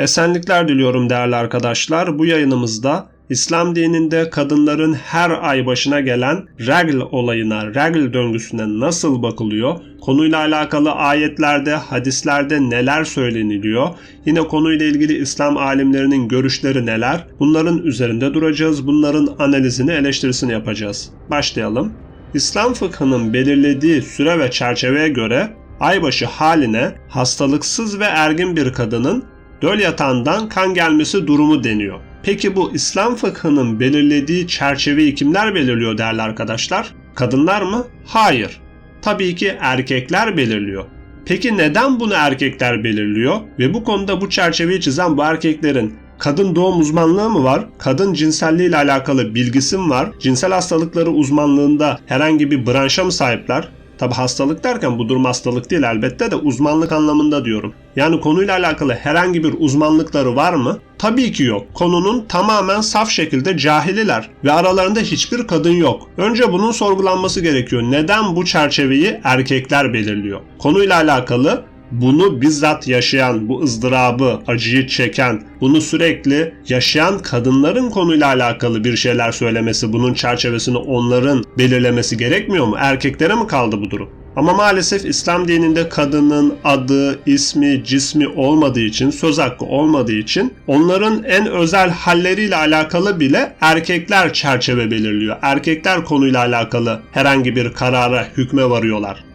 Esenlikler diliyorum değerli arkadaşlar. Bu yayınımızda İslam dininde kadınların her ay başına gelen regl olayına, regl döngüsüne nasıl bakılıyor? Konuyla alakalı ayetlerde, hadislerde neler söyleniliyor? Yine konuyla ilgili İslam alimlerinin görüşleri neler? Bunların üzerinde duracağız. Bunların analizini, eleştirisini yapacağız. Başlayalım. İslam fıkhının belirlediği süre ve çerçeveye göre aybaşı haline hastalıksız ve ergin bir kadının döl yatağından kan gelmesi durumu deniyor. Peki bu İslam fıkhının belirlediği çerçeveyi kimler belirliyor değerli arkadaşlar? Kadınlar mı? Hayır. Tabii ki erkekler belirliyor. Peki neden bunu erkekler belirliyor? Ve bu konuda bu çerçeveyi çizen bu erkeklerin kadın doğum uzmanlığı mı var? Kadın cinselliği ile alakalı bilgisi mi var? Cinsel hastalıkları uzmanlığında herhangi bir branşa mı sahipler? Tabi hastalık derken bu durum hastalık değil elbette de uzmanlık anlamında diyorum. Yani konuyla alakalı herhangi bir uzmanlıkları var mı? Tabii ki yok. Konunun tamamen saf şekilde cahililer ve aralarında hiçbir kadın yok. Önce bunun sorgulanması gerekiyor. Neden bu çerçeveyi erkekler belirliyor? Konuyla alakalı bunu bizzat yaşayan, bu ızdırabı, acıyı çeken, bunu sürekli yaşayan kadınların konuyla alakalı bir şeyler söylemesi, bunun çerçevesini onların belirlemesi gerekmiyor mu? Erkeklere mi kaldı bu durum? Ama maalesef İslam dininde kadının adı, ismi, cismi olmadığı için, söz hakkı olmadığı için onların en özel halleriyle alakalı bile erkekler çerçeve belirliyor. Erkekler konuyla alakalı herhangi bir karara, hükme varıyorlar.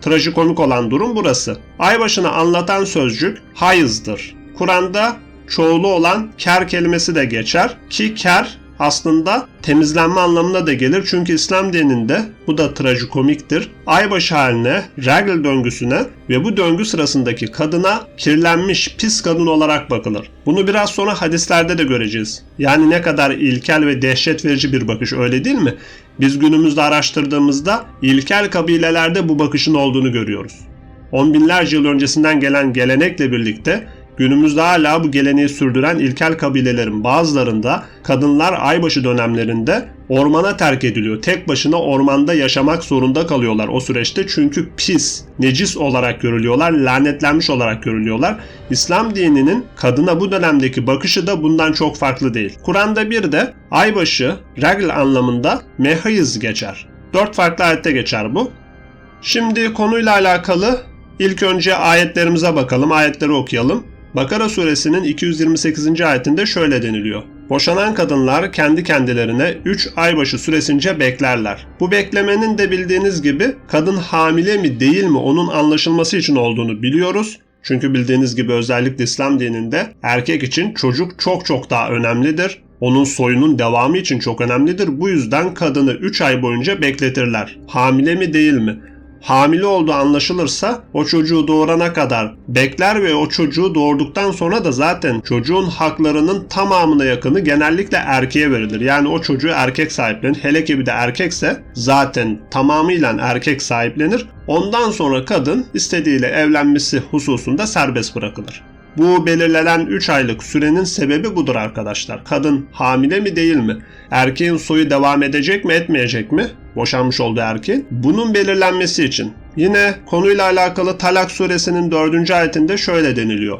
Trajikomik olan durum burası. Aybaşını anlatan sözcük hayızdır. Kur'an'da çoğulu olan ker kelimesi de geçer ki ker aslında temizlenme anlamına da gelir. Çünkü İslam dininde bu da trajikomiktir. Aybaşı haline, regl döngüsüne ve bu döngü sırasındaki kadına kirlenmiş, pis kadın olarak bakılır. Bunu biraz sonra hadislerde de göreceğiz. Yani ne kadar ilkel ve dehşet verici bir bakış öyle değil mi? Biz günümüzde araştırdığımızda ilkel kabilelerde bu bakışın olduğunu görüyoruz. On binlerce yıl öncesinden gelen gelenekle birlikte Günümüzde hala bu geleneği sürdüren ilkel kabilelerin bazılarında kadınlar aybaşı dönemlerinde ormana terk ediliyor. Tek başına ormanda yaşamak zorunda kalıyorlar o süreçte çünkü pis, necis olarak görülüyorlar, lanetlenmiş olarak görülüyorlar. İslam dininin kadına bu dönemdeki bakışı da bundan çok farklı değil. Kur'an'da bir de aybaşı, regl anlamında mehayiz geçer. Dört farklı ayette geçer bu. Şimdi konuyla alakalı ilk önce ayetlerimize bakalım, ayetleri okuyalım. Bakara suresinin 228. ayetinde şöyle deniliyor. Boşanan kadınlar kendi kendilerine 3 aybaşı süresince beklerler. Bu beklemenin de bildiğiniz gibi kadın hamile mi değil mi onun anlaşılması için olduğunu biliyoruz. Çünkü bildiğiniz gibi özellikle İslam dininde erkek için çocuk çok çok daha önemlidir. Onun soyunun devamı için çok önemlidir. Bu yüzden kadını 3 ay boyunca bekletirler. Hamile mi değil mi? Hamile olduğu anlaşılırsa o çocuğu doğurana kadar bekler ve o çocuğu doğurduktan sonra da zaten çocuğun haklarının tamamına yakını genellikle erkeğe verilir. Yani o çocuğu erkek sahiplenir. Hele ki bir de erkekse zaten tamamıyla erkek sahiplenir. Ondan sonra kadın istediğiyle evlenmesi hususunda serbest bırakılır. Bu belirlenen 3 aylık sürenin sebebi budur arkadaşlar. Kadın hamile mi değil mi? Erkeğin soyu devam edecek mi etmeyecek mi? Boşanmış olduğu erkeğin. Bunun belirlenmesi için. Yine konuyla alakalı Talak suresinin 4. ayetinde şöyle deniliyor.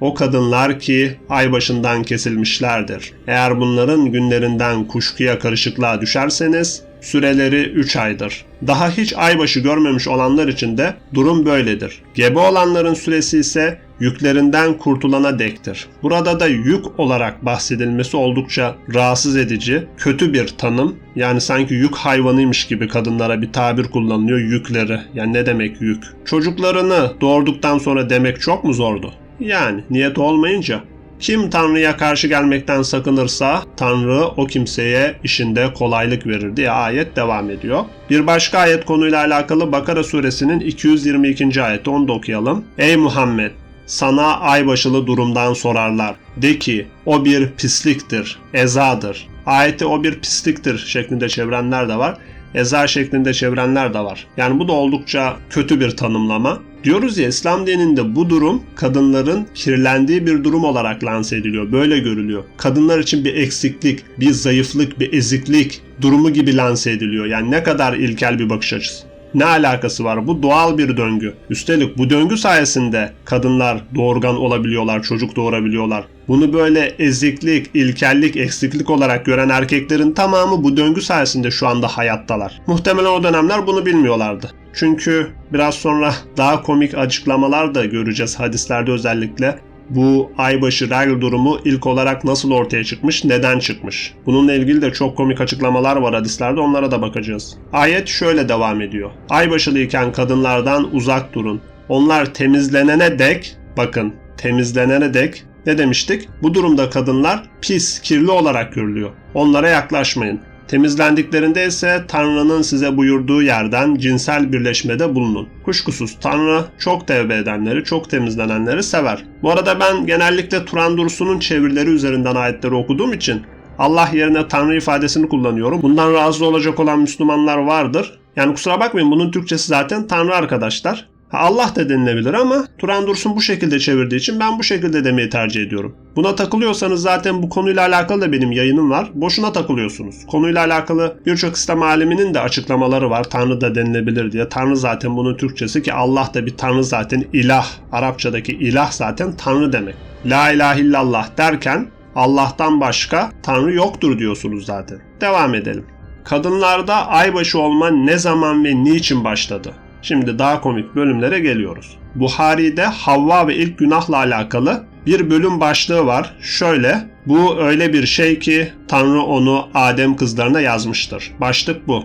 O kadınlar ki ay başından kesilmişlerdir. Eğer bunların günlerinden kuşkuya karışıklığa düşerseniz süreleri 3 aydır. Daha hiç aybaşı görmemiş olanlar için de durum böyledir. Gebe olanların süresi ise yüklerinden kurtulana dektir. Burada da yük olarak bahsedilmesi oldukça rahatsız edici, kötü bir tanım. Yani sanki yük hayvanıymış gibi kadınlara bir tabir kullanılıyor yükleri. Yani ne demek yük? Çocuklarını doğurduktan sonra demek çok mu zordu? Yani niyet olmayınca kim Tanrı'ya karşı gelmekten sakınırsa Tanrı o kimseye işinde kolaylık verir diye ayet devam ediyor. Bir başka ayet konuyla alakalı Bakara suresinin 222. ayeti onu da okuyalım. Ey Muhammed sana aybaşılı durumdan sorarlar. De ki o bir pisliktir, ezadır. Ayeti o bir pisliktir şeklinde çevirenler de var. Eza şeklinde çevirenler de var. Yani bu da oldukça kötü bir tanımlama. Diyoruz ya İslam dininde bu durum kadınların kirlendiği bir durum olarak lanse ediliyor. Böyle görülüyor. Kadınlar için bir eksiklik, bir zayıflık, bir eziklik durumu gibi lanse ediliyor. Yani ne kadar ilkel bir bakış açısı. Ne alakası var? Bu doğal bir döngü. Üstelik bu döngü sayesinde kadınlar doğurgan olabiliyorlar, çocuk doğurabiliyorlar. Bunu böyle eziklik, ilkellik, eksiklik olarak gören erkeklerin tamamı bu döngü sayesinde şu anda hayattalar. Muhtemelen o dönemler bunu bilmiyorlardı. Çünkü biraz sonra daha komik açıklamalar da göreceğiz hadislerde özellikle bu aybaşı regl durumu ilk olarak nasıl ortaya çıkmış, neden çıkmış? Bununla ilgili de çok komik açıklamalar var hadislerde onlara da bakacağız. Ayet şöyle devam ediyor. Aybaşılıyken kadınlardan uzak durun. Onlar temizlenene dek, bakın temizlenene dek ne demiştik? Bu durumda kadınlar pis, kirli olarak görülüyor. Onlara yaklaşmayın. Temizlendiklerinde ise Tanrı'nın size buyurduğu yerden cinsel birleşmede bulunun. Kuşkusuz Tanrı çok tevbe edenleri, çok temizlenenleri sever. Bu arada ben genellikle Turan Dursun'un çevirileri üzerinden ayetleri okuduğum için Allah yerine Tanrı ifadesini kullanıyorum. Bundan razı olacak olan Müslümanlar vardır. Yani kusura bakmayın bunun Türkçesi zaten Tanrı arkadaşlar. Allah da denilebilir ama Turan Dursun bu şekilde çevirdiği için ben bu şekilde demeyi tercih ediyorum. Buna takılıyorsanız zaten bu konuyla alakalı da benim yayınım var. Boşuna takılıyorsunuz. Konuyla alakalı birçok İslam aleminin de açıklamaları var. Tanrı da denilebilir diye. Tanrı zaten bunun Türkçesi ki Allah da bir Tanrı zaten ilah. Arapçadaki ilah zaten Tanrı demek. La ilahe illallah derken Allah'tan başka Tanrı yoktur diyorsunuz zaten. Devam edelim. Kadınlarda aybaşı olma ne zaman ve niçin başladı? Şimdi daha komik bölümlere geliyoruz. Buhari'de Havva ve ilk günahla alakalı bir bölüm başlığı var. Şöyle, bu öyle bir şey ki Tanrı onu Adem kızlarına yazmıştır. Başlık bu.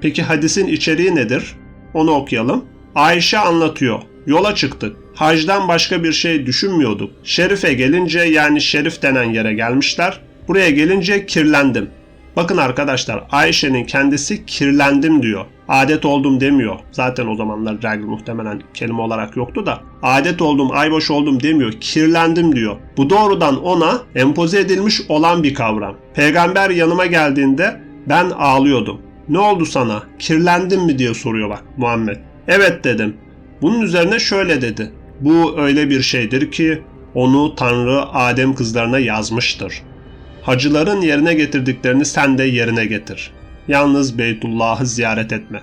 Peki hadisin içeriği nedir? Onu okuyalım. Ayşe anlatıyor. Yola çıktık. Hacdan başka bir şey düşünmüyorduk. Şerif'e gelince yani Şerif denen yere gelmişler. Buraya gelince kirlendim. Bakın arkadaşlar Ayşe'nin kendisi kirlendim diyor. Adet oldum demiyor. Zaten o zamanlar regl muhtemelen kelime olarak yoktu da. Adet oldum, aybaş oldum demiyor. Kirlendim diyor. Bu doğrudan ona empoze edilmiş olan bir kavram. Peygamber yanıma geldiğinde ben ağlıyordum. Ne oldu sana? Kirlendin mi diye soruyor bak Muhammed. Evet dedim. Bunun üzerine şöyle dedi. Bu öyle bir şeydir ki onu Tanrı Adem kızlarına yazmıştır. Hacıların yerine getirdiklerini sen de yerine getir. Yalnız Beytullah'ı ziyaret etme.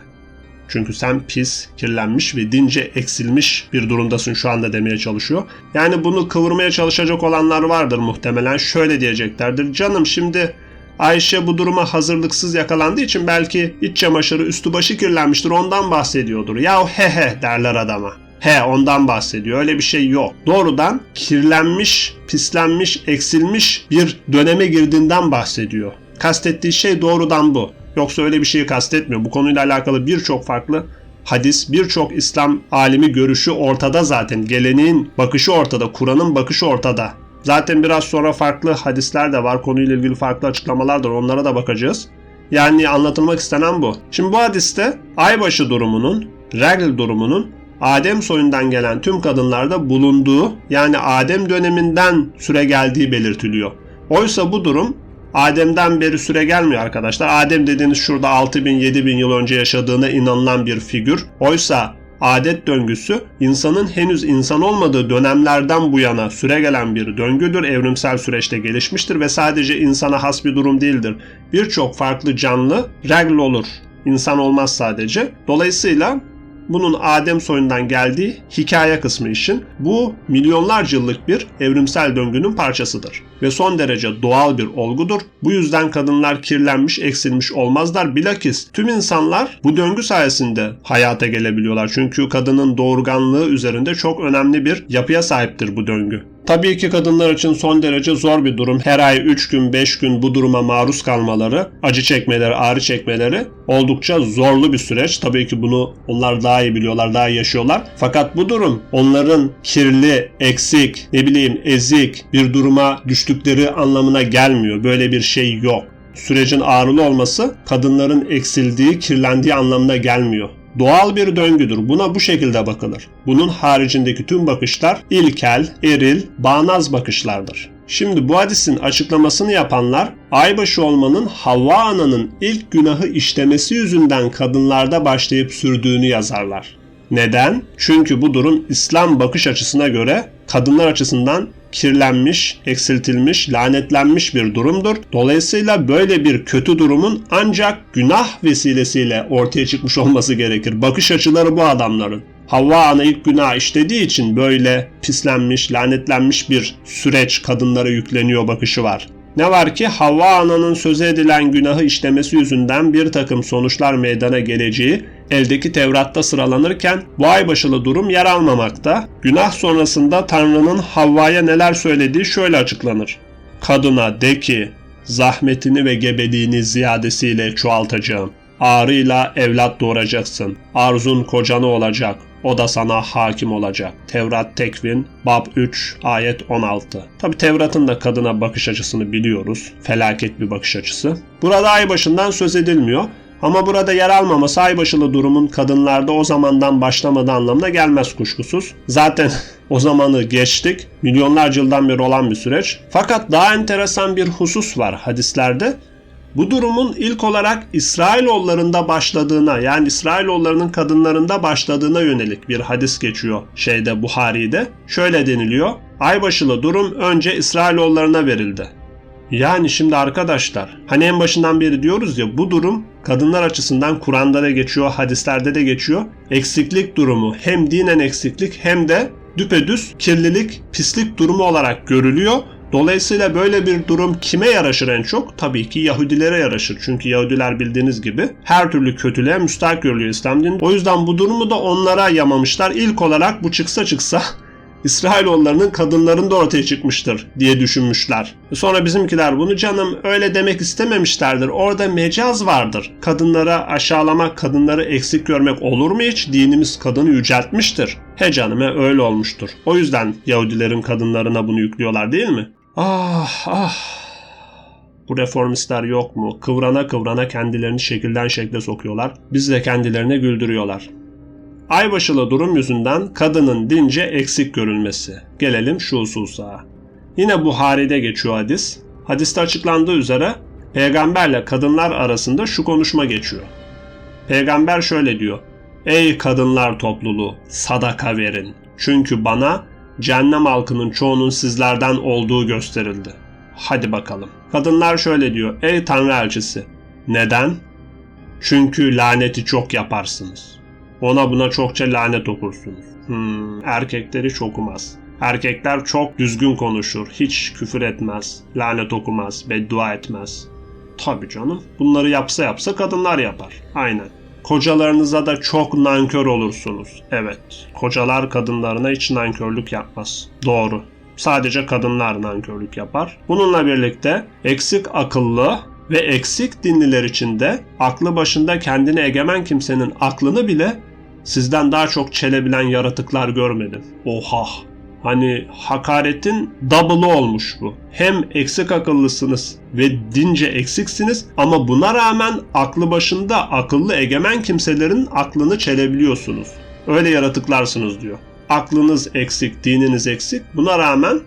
Çünkü sen pis, kirlenmiş ve dince eksilmiş bir durumdasın şu anda demeye çalışıyor. Yani bunu kıvırmaya çalışacak olanlar vardır muhtemelen. Şöyle diyeceklerdir. Canım şimdi Ayşe bu duruma hazırlıksız yakalandığı için belki iç çamaşırı üstü başı kirlenmiştir ondan bahsediyordur. Ya he he derler adama. He ondan bahsediyor. Öyle bir şey yok. Doğrudan kirlenmiş, pislenmiş, eksilmiş bir döneme girdiğinden bahsediyor. Kastettiği şey doğrudan bu. Yoksa öyle bir şeyi kastetmiyor. Bu konuyla alakalı birçok farklı hadis, birçok İslam alimi görüşü ortada zaten. Geleneğin bakışı ortada, Kur'an'ın bakışı ortada. Zaten biraz sonra farklı hadisler de var. Konuyla ilgili farklı açıklamalar da. Onlara da bakacağız. Yani anlatılmak istenen bu. Şimdi bu hadiste aybaşı durumunun, regl durumunun Adem soyundan gelen tüm kadınlarda bulunduğu yani Adem döneminden süre geldiği belirtiliyor. Oysa bu durum Adem'den beri süre gelmiyor arkadaşlar. Adem dediğiniz şurada 6000 7000 yıl önce yaşadığına inanılan bir figür. Oysa adet döngüsü insanın henüz insan olmadığı dönemlerden bu yana süre gelen bir döngüdür. Evrimsel süreçte gelişmiştir ve sadece insana has bir durum değildir. Birçok farklı canlı regl olur. İnsan olmaz sadece. Dolayısıyla bunun Adem soyundan geldiği hikaye kısmı işin. Bu milyonlarca yıllık bir evrimsel döngünün parçasıdır ve son derece doğal bir olgudur. Bu yüzden kadınlar kirlenmiş, eksilmiş olmazlar. Bilakis tüm insanlar bu döngü sayesinde hayata gelebiliyorlar. Çünkü kadının doğurganlığı üzerinde çok önemli bir yapıya sahiptir bu döngü. Tabii ki kadınlar için son derece zor bir durum. Her ay 3 gün 5 gün bu duruma maruz kalmaları, acı çekmeleri, ağrı çekmeleri oldukça zorlu bir süreç. Tabii ki bunu onlar daha iyi biliyorlar, daha iyi yaşıyorlar. Fakat bu durum onların kirli, eksik, ne bileyim ezik bir duruma düştükleri anlamına gelmiyor. Böyle bir şey yok. Sürecin ağrılı olması kadınların eksildiği, kirlendiği anlamına gelmiyor doğal bir döngüdür. Buna bu şekilde bakılır. Bunun haricindeki tüm bakışlar ilkel, eril, bağnaz bakışlardır. Şimdi bu hadisin açıklamasını yapanlar aybaşı olmanın Havva ananın ilk günahı işlemesi yüzünden kadınlarda başlayıp sürdüğünü yazarlar. Neden? Çünkü bu durum İslam bakış açısına göre kadınlar açısından kirlenmiş, eksiltilmiş, lanetlenmiş bir durumdur. Dolayısıyla böyle bir kötü durumun ancak günah vesilesiyle ortaya çıkmış olması gerekir. Bakış açıları bu adamların. Havva ana ilk günah işlediği için böyle pislenmiş, lanetlenmiş bir süreç kadınlara yükleniyor bakışı var. Ne var ki Havva ananın söz edilen günahı işlemesi yüzünden bir takım sonuçlar meydana geleceği eldeki Tevrat'ta sıralanırken bu aybaşılı durum yer almamakta. Günah sonrasında Tanrı'nın Havva'ya neler söylediği şöyle açıklanır. Kadına de ki zahmetini ve gebeliğini ziyadesiyle çoğaltacağım. Ağrıyla evlat doğuracaksın. Arzun kocanı olacak. O da sana hakim olacak. Tevrat Tekvin Bab 3 ayet 16. Tabi Tevrat'ın da kadına bakış açısını biliyoruz. Felaket bir bakış açısı. Burada aybaşından söz edilmiyor. Ama burada yer almaması aybaşılı durumun kadınlarda o zamandan başlamadığı anlamına gelmez kuşkusuz. Zaten o zamanı geçtik. Milyonlarca yıldan beri olan bir süreç. Fakat daha enteresan bir husus var hadislerde. Bu durumun ilk olarak İsrailoğullarında başladığına yani İsrailoğullarının kadınlarında başladığına yönelik bir hadis geçiyor şeyde Buhari'de. Şöyle deniliyor. Aybaşılı durum önce İsrailoğullarına verildi. Yani şimdi arkadaşlar hani en başından beri diyoruz ya bu durum kadınlar açısından Kur'an'da da geçiyor, hadislerde de geçiyor. Eksiklik durumu hem dinen eksiklik hem de düpedüz kirlilik, pislik durumu olarak görülüyor. Dolayısıyla böyle bir durum kime yaraşır en çok? Tabii ki Yahudilere yaraşır. Çünkü Yahudiler bildiğiniz gibi her türlü kötülüğe müstahak görülüyor İslam dininde. O yüzden bu durumu da onlara yamamışlar. İlk olarak bu çıksa çıksa İsrailoğullarının kadınlarında ortaya çıkmıştır diye düşünmüşler. Sonra bizimkiler bunu canım öyle demek istememişlerdir. Orada mecaz vardır. Kadınlara aşağılamak, kadınları eksik görmek olur mu hiç? Dinimiz kadını yüceltmiştir. He canım öyle olmuştur. O yüzden Yahudilerin kadınlarına bunu yüklüyorlar değil mi? Ah ah. Bu reformistler yok mu? Kıvrana kıvrana kendilerini şekilden şekle sokuyorlar. Biz de kendilerine güldürüyorlar. Aybaşılı durum yüzünden kadının dince eksik görülmesi. Gelelim şu hususa. Yine Buhari'de geçiyor hadis. Hadiste açıklandığı üzere peygamberle kadınlar arasında şu konuşma geçiyor. Peygamber şöyle diyor. Ey kadınlar topluluğu sadaka verin. Çünkü bana cehennem halkının çoğunun sizlerden olduğu gösterildi. Hadi bakalım. Kadınlar şöyle diyor. Ey Tanrı elçisi. Neden? Çünkü laneti çok yaparsınız. Ona buna çokça lanet okursunuz. Hmm, erkekleri çok okumaz. Erkekler çok düzgün konuşur, hiç küfür etmez, lanet okumaz, beddua etmez. Tabi canım, bunları yapsa yapsa kadınlar yapar. Aynen. Kocalarınıza da çok nankör olursunuz. Evet, kocalar kadınlarına hiç nankörlük yapmaz. Doğru. Sadece kadınlar nankörlük yapar. Bununla birlikte eksik akıllı ve eksik dinliler içinde aklı başında kendine egemen kimsenin aklını bile sizden daha çok çelebilen yaratıklar görmedim. Oha! Hani hakaretin double'ı olmuş bu. Hem eksik akıllısınız ve dince eksiksiniz ama buna rağmen aklı başında akıllı egemen kimselerin aklını çelebiliyorsunuz. Öyle yaratıklarsınız diyor. Aklınız eksik, dininiz eksik. Buna rağmen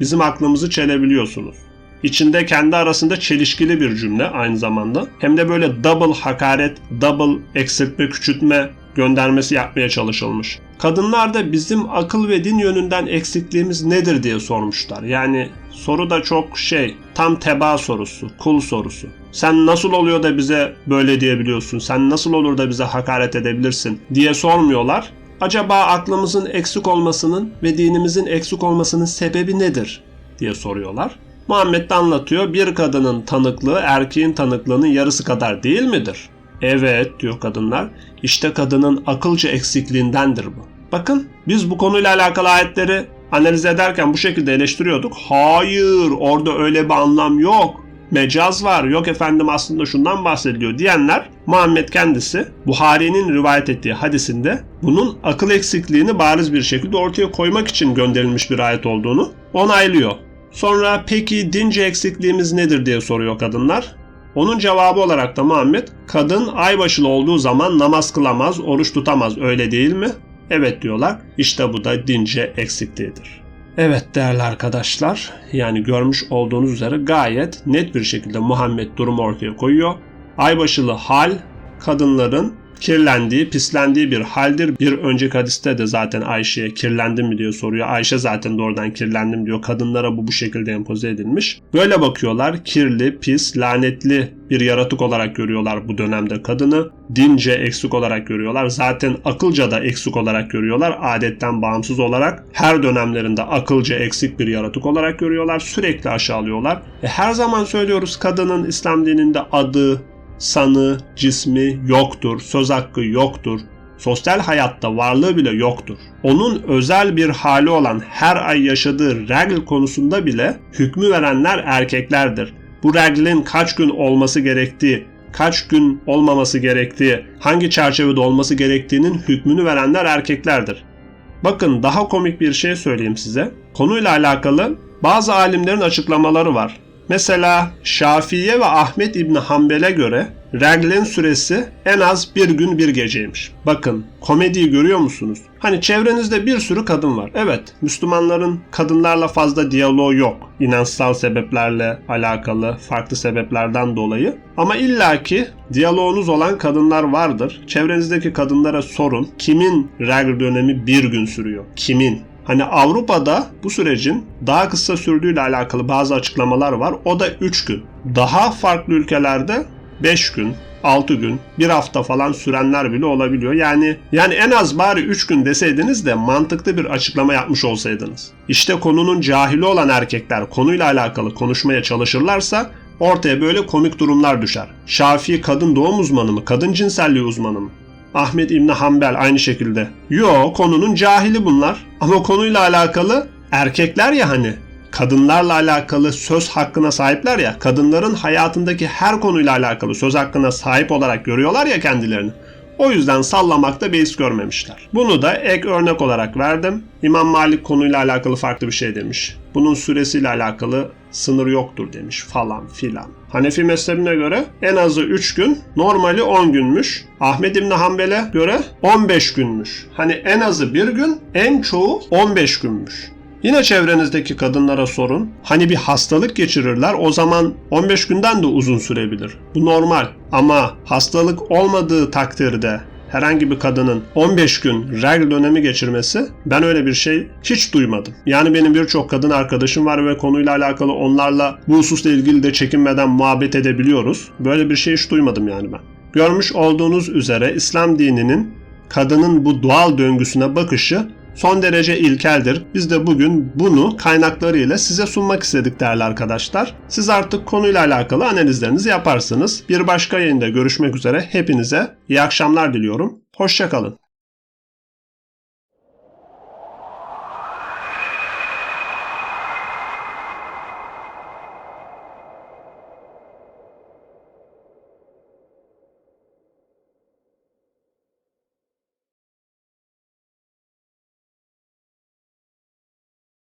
bizim aklımızı çelebiliyorsunuz. İçinde kendi arasında çelişkili bir cümle aynı zamanda. Hem de böyle double hakaret, double eksiltme, küçültme göndermesi yapmaya çalışılmış. Kadınlar da bizim akıl ve din yönünden eksikliğimiz nedir diye sormuşlar. Yani soru da çok şey, tam teba sorusu, kul sorusu. Sen nasıl oluyor da bize böyle diyebiliyorsun? Sen nasıl olur da bize hakaret edebilirsin diye sormuyorlar. Acaba aklımızın eksik olmasının ve dinimizin eksik olmasının sebebi nedir diye soruyorlar. Muhammed de anlatıyor. Bir kadının tanıklığı erkeğin tanıklığının yarısı kadar değil midir? Evet diyor kadınlar. İşte kadının akılcı eksikliğindendir bu. Bakın biz bu konuyla alakalı ayetleri analiz ederken bu şekilde eleştiriyorduk. Hayır orada öyle bir anlam yok. Mecaz var yok efendim aslında şundan bahsediliyor diyenler Muhammed kendisi Buhari'nin rivayet ettiği hadisinde bunun akıl eksikliğini bariz bir şekilde ortaya koymak için gönderilmiş bir ayet olduğunu onaylıyor. Sonra peki dince eksikliğimiz nedir diye soruyor kadınlar. Onun cevabı olarak da Muhammed, kadın aybaşılı olduğu zaman namaz kılamaz, oruç tutamaz öyle değil mi? Evet diyorlar. İşte bu da dince eksikliğidir. Evet değerli arkadaşlar, yani görmüş olduğunuz üzere gayet net bir şekilde Muhammed durumu ortaya koyuyor. Aybaşılı hal kadınların kirlendiği, pislendiği bir haldir. Bir önceki hadiste de zaten Ayşe'ye kirlendim mi diye soruyor. Ayşe zaten doğrudan kirlendim diyor. Kadınlara bu bu şekilde empoze edilmiş. Böyle bakıyorlar. Kirli, pis, lanetli bir yaratık olarak görüyorlar bu dönemde kadını. Dince eksik olarak görüyorlar. Zaten akılca da eksik olarak görüyorlar. Adetten bağımsız olarak her dönemlerinde akılca eksik bir yaratık olarak görüyorlar. Sürekli aşağılıyorlar. E her zaman söylüyoruz kadının İslam dininde adı, sanı, cismi yoktur. Söz hakkı yoktur. Sosyal hayatta varlığı bile yoktur. Onun özel bir hali olan her ay yaşadığı regl konusunda bile hükmü verenler erkeklerdir. Bu reglin kaç gün olması gerektiği, kaç gün olmaması gerektiği, hangi çerçevede olması gerektiğinin hükmünü verenler erkeklerdir. Bakın daha komik bir şey söyleyeyim size. Konuyla alakalı bazı alimlerin açıklamaları var. Mesela Şafii'ye ve Ahmet İbni Hanbel'e göre reglin süresi en az bir gün bir geceymiş. Bakın komediyi görüyor musunuz? Hani çevrenizde bir sürü kadın var. Evet Müslümanların kadınlarla fazla diyaloğu yok. İnançsal sebeplerle alakalı farklı sebeplerden dolayı. Ama illaki diyaloğunuz olan kadınlar vardır. Çevrenizdeki kadınlara sorun. Kimin regl dönemi bir gün sürüyor? Kimin? Hani Avrupa'da bu sürecin daha kısa sürdüğüyle alakalı bazı açıklamalar var. O da 3 gün. Daha farklı ülkelerde 5 gün, 6 gün, 1 hafta falan sürenler bile olabiliyor. Yani yani en az bari 3 gün deseydiniz de mantıklı bir açıklama yapmış olsaydınız. İşte konunun cahili olan erkekler konuyla alakalı konuşmaya çalışırlarsa ortaya böyle komik durumlar düşer. Şafii kadın doğum uzmanı mı, kadın cinselliği uzmanı mı? Ahmet İbni Hanbel aynı şekilde. Yo konunun cahili bunlar. Ama konuyla alakalı erkekler ya hani kadınlarla alakalı söz hakkına sahipler ya kadınların hayatındaki her konuyla alakalı söz hakkına sahip olarak görüyorlar ya kendilerini. O yüzden sallamakta beis görmemişler. Bunu da ek örnek olarak verdim. İmam Malik konuyla alakalı farklı bir şey demiş. Bunun süresiyle alakalı sınır yoktur demiş falan filan. Hanefi mezhebine göre en azı 3 gün, normali 10 günmüş. Ahmed İbni Hanbel'e göre 15 günmüş. Hani en azı 1 gün, en çoğu 15 günmüş. Yine çevrenizdeki kadınlara sorun. Hani bir hastalık geçirirler o zaman 15 günden de uzun sürebilir. Bu normal ama hastalık olmadığı takdirde herhangi bir kadının 15 gün regl dönemi geçirmesi ben öyle bir şey hiç duymadım. Yani benim birçok kadın arkadaşım var ve konuyla alakalı onlarla bu hususla ilgili de çekinmeden muhabbet edebiliyoruz. Böyle bir şey hiç duymadım yani ben. Görmüş olduğunuz üzere İslam dininin kadının bu doğal döngüsüne bakışı son derece ilkeldir. Biz de bugün bunu kaynaklarıyla size sunmak istedik değerli arkadaşlar. Siz artık konuyla alakalı analizlerinizi yaparsınız. Bir başka yayında görüşmek üzere. Hepinize iyi akşamlar diliyorum. Hoşçakalın.